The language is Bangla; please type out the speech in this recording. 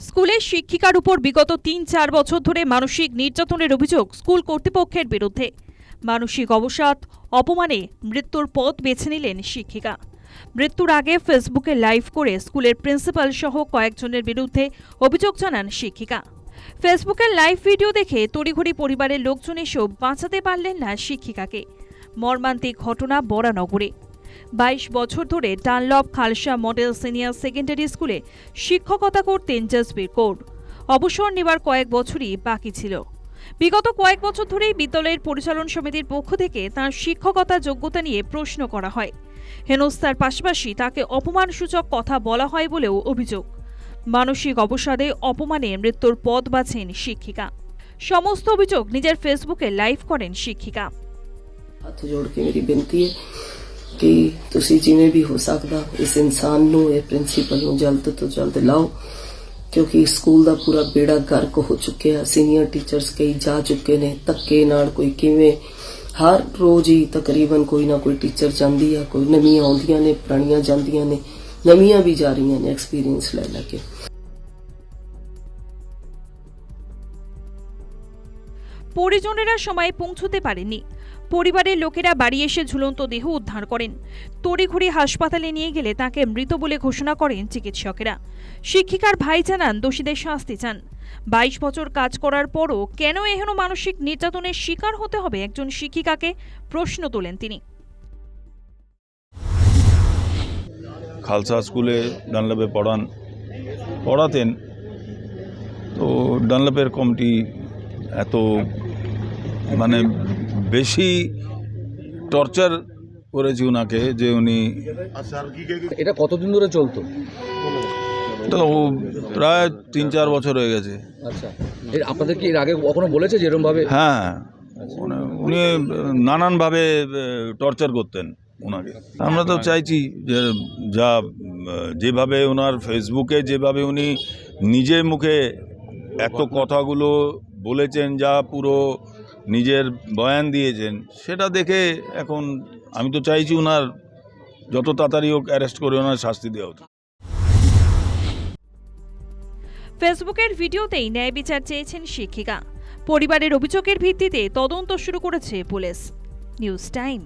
স্কুলের শিক্ষিকার উপর বিগত তিন চার বছর ধরে মানসিক নির্যাতনের অভিযোগ স্কুল কর্তৃপক্ষের বিরুদ্ধে। মানসিক অবসাদ, অপমানে মৃত্যুর পথ বেছে নিলেন শিক্ষিকা। মৃত্যুর আগে ফেসবুকে লাইভ করে স্কুলের প্রিন্সিপাল সহ কয়েকজনের বিরুদ্ধে অভিযোগ জানান শিক্ষিকা। ফেসবুকের লাইভ ভিডিও দেখে তড়িঘড়ি পরিবারের লোকজন এসেও বাঁচাতে পারলেন না শিক্ষিকাকে। মর্মান্তিক ঘটনা বরানগরে। ২২ বছর ধরে Dunlop Khalsa model senior secondary স্কুলে শিক্ষকতা করতেন জসবীর কৌর। অবসর নেবার কয়েক বছরই বাকি ছিল। বিগত কয়েক বছর ধরেই বিদ্যালয়ের পরিচালন সমিতির পক্ষ থেকে তার শিক্ষকতা যোগ্যতা নিয়ে প্রশ্ন করা হয়। হেনস্তার পাশাপাশি তাকে অপমানসূচক কথা বলা হয় বলেও অভিযোগ। মানসিক অবসাদে অপমানে মৃত্যুর পথ বাছেন শিক্ষিকা। সমস্ত অভিযোগ নিজের ফেসবুকে লাইভ করেন শিক্ষিকা। হাত জোড় ਕਿ ਤੁਸੀਂ ਜਿਵੇਂ ਵੀ ਹੋ ਸਕਦਾ, ਇਸ ਇਨਸਾਨ ਨੂੰ, ਇਹ ਪ੍ਰਿੰਸੀਪਲ ਨੂੰ ਜਲਦ ਤੋਂ ਜਲਦ ਲਾਓ, ਕਿਉਂਕਿ ਸਕੂਲ ਦਾ ਪੂਰਾ ਬੇੜਾ ਗਰਕ ਹੋ ਚੁੱਕਿਆ ਸੀਨੀਅਰ ਟੀਚਰਸ ਕਈ ਜਾ ਚੁੱਕੇ ਨੇ, ਧੱਕੇ ਨਾਲ ਕੋਈ ਕਿਵੇਂ, ਹਰ ਰੋਜ਼ ਹੀ ਤਕਰੀਬਨ ਕੋਈ ਨਾ ਕੋਈ ਟੀਚਰ ਜਾਂਦੀ ਆ, ਕੋਈ ਨਵੀਆਂ ਆਉਂਦੀਆਂ ਨੇ, ਪੁਰਾਣੀਆਂ ਜਾਂਦੀਆਂ ਨੇ, ਨਵੀਆਂ ਵੀ ਜਾ ਰਹੀਆਂ ਨੇ ਐਕਸਪੀਰੀਅੰਸ ਲੈ ਲੈ ਕੇ। পরিজনেরা সময়ে পৌঁছতে পারেনি পরিবারের লোকেরা বাড়ি এসে ঝুলন্ত দেহ উদ্ধার করেন। তড়িঘড়ি হাসপাতালে নিয়ে গেলে তাকে মৃত বলে ঘোষণা করেন চিকিৎসকেরা। শিক্ষিকার ভাই জানান, দোষীদের শাস্তি চান। বাইশ বছর কাজ করার পরও কেন এহেন মানসিক নির্যাতনের শিকার হতে হবে একজন শিক্ষিকাকে? প্রশ্ন তোলেন তিনি। খালসা স্কুলে ডানলাপে পড়ান, পড়াতেন। তো ডানলাপের কমিটি এত মানে বেশি টর্চার করেছি ওনাকে যে উনি এটা কতদিন ধরে চলতো? তো প্রায় তিন চার বছর হয়ে গেছে। আচ্ছা। আপনাদের কি এর আগে কখনো বলেছে যে এরকম ভাবে হ্যাঁ। উনি- উনি নানানভাবে টর্চার করতেন ওনাকে আমরা তো চাইছি যে যা যেভাবে ওনার ফেসবুকে যেভাবে উনি নিজে মুখে এত কথাগুলো বলেছেন যা পুরো নিজের বয়ান দিয়েছেন, সেটা দেখে এখন আমি তো চাইছি ওনার যত তাড়াতাড়ি হোক অ্যারেস্ট করে ওনার শাস্তি দেওয়া উচিত। ফেসবুকের ভিডিওতেই ন্যায় বিচার চেয়েছেন শিক্ষিকা। পরিবারের অভিযোগের ভিত্তিতে তদন্ত শুরু করেছে পুলিশ। News time.